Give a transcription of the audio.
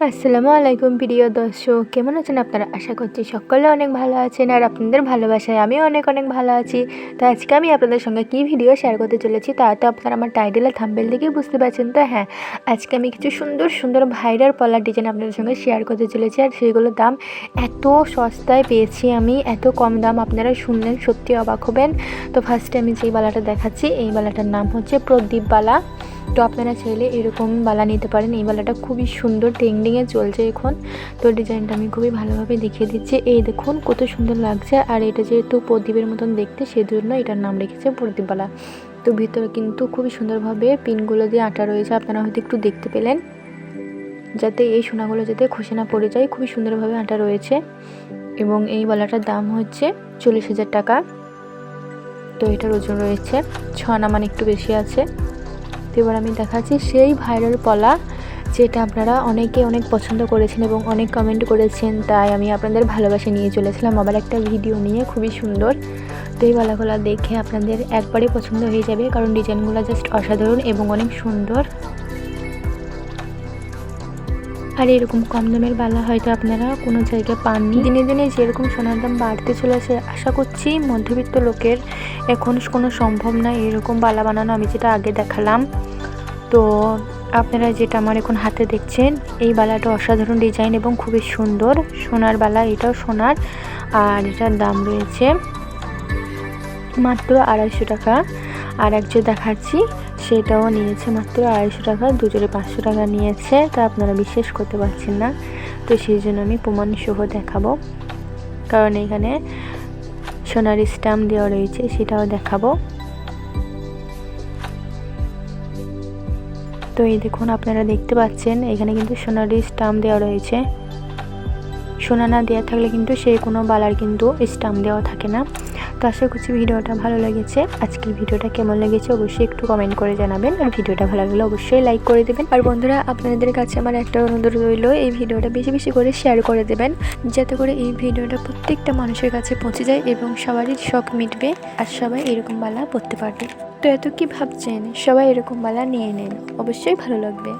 আসসালামু আলাইকুম প্রিয় দর্শক, কেমন আছেন আপনারা? আশা করছি সকলে অনেক ভালো আছেন আর আপনাদের ভালোবাসায় আমিও অনেক অনেক ভালো আছি। তো আজকে আমি আপনাদের সঙ্গে কী ভিডিও শেয়ার করতে চলেছি তা তো আপনারা আমার টাইটেল থাম্বেল দেখেই বুঝতে পারছেন। তো হ্যাঁ আজকে আমি কিছু সুন্দর সুন্দর ভাইরাল পলার ডিজাইন আপনাদের সঙ্গে শেয়ার করতে চলেছি আর সেগুলোর দাম এত সস্তায় পেয়েছি আমি, এত কম দাম আপনারা শুনলেন, সত্যি অবাক হবেন। তো ফার্স্টে আমি যেই বালাটা দেখাচ্ছি, এই বালাটার নাম হচ্ছে প্রদীপ বালা। তো আপনারা চাইলে এরকম বালা নিতে পারেন। এই বালাটা খুবই সুন্দর ট্রেন্ডিংয়ে চলছে এখন। তো ডিজাইনটা আমি খুবই ভালোভাবে দেখিয়ে দিচ্ছি। এই দেখুন, কত সুন্দর লাগছে। আর এটা যেহেতু প্রদীপের মতন দেখতে, সেজন্য এটার নাম রেখেছে প্রদীপবালা তো ভিতরে কিন্তু খুবই সুন্দরভাবে পিনগুলো দিয়ে আটা রয়েছে, আপনারা হয়তো একটু দেখতে পেলেন। যাতে এই সোনাগুলো যাতে খসে না পড়ে যায়, খুবই সুন্দরভাবে আটা রয়েছে। এবং এই বালাটার দাম হচ্ছে চল্লিশ হাজার টাকা। তো এটার ওজন রয়েছে ছ মানে একটু বেশি আছে। এবার আমি দেখাচ্ছি সেই ভাইরাল পলা যেটা আপনারা অনেকে অনেক পছন্দ করেছেন এবং অনেক কমেন্ট করেছেন, তাই আমি আপনাদের ভালোবাসে নিয়ে চলেছিলাম। আবার একটা ভিডিও নিয়ে, খুবই সুন্দর। তো এই বালাগুলো দেখে আপনাদের একবারে পছন্দ হয়ে যাবে, কারণ ডিজাইনগুলো জাস্ট অসাধারণ এবং অনেক সুন্দর। আর এরকম কম দামের বালা হয়তো আপনারা কোনো জায়গায় পাননি। দিনে দিনে যেরকম সোনার দাম বাড়তে চলেছে, আশা করছি মধ্যবিত্ত লোকের এখন কোনো সম্ভব না এরকম বালা বানানো। আমি যেটা আগে দেখালাম। তো আপনারা যেটা আমার এখন হাতে দেখছেন, এই বালাটা অসাধারণ ডিজাইন এবং খুবই সুন্দর। সোনার বালা, এটাও সোনার, আর এটার দাম রয়েছে মাত্র আড়াইশো টাকা। আর একজন দেখাচ্ছি সেটাও নিয়েছে মাত্র আড়াইশো টাকা, দুজনে পাঁচশো টাকা নিয়েছে, তা আপনারা বিশ্বাস করতে পারছেন না। তো সেই জন্য আমি প্রমাণ সহ দেখাবো। কারণ এখানে সোনার স্ট্যাম্প দেওয়া রয়েছে, সেটাও দেখাবো। তো এই দেখুন, আপনারা দেখতে পাচ্ছেন, এখানে কিন্তু সোনারি স্টাম্প দেওয়া রয়েছে। সোনা না দেওয়া থাকলে কিন্তু সেই কোনো বালার কিন্তু স্টাম্প দেওয়া থাকে না। তো আশা করছি ভিডিওটা ভালো লেগেছে। আজকের ভিডিওটা কেমন লেগেছে অবশ্যই একটু কমেন্ট করে জানাবেন। আর ভিডিওটা ভালো লাগলে অবশ্যই লাইক করে দেবেন। আর বন্ধুরা, আপনাদের কাছে আমার একটা অনুরোধ রইল, এই ভিডিওটা বেশি বেশি করে শেয়ার করে দেবেন। যাতে করে এই ভিডিওটা প্রত্যেকটা মানুষের কাছে পৌঁছে যায় এবং সবারই শখ মিটবে আর সবাই এরকম বালা পড়তে পারবে। তো এত কি ভাবছেন? সবাই এরকম বালা নিয়ে নেন। অবশ্যই ভালো লাগবে।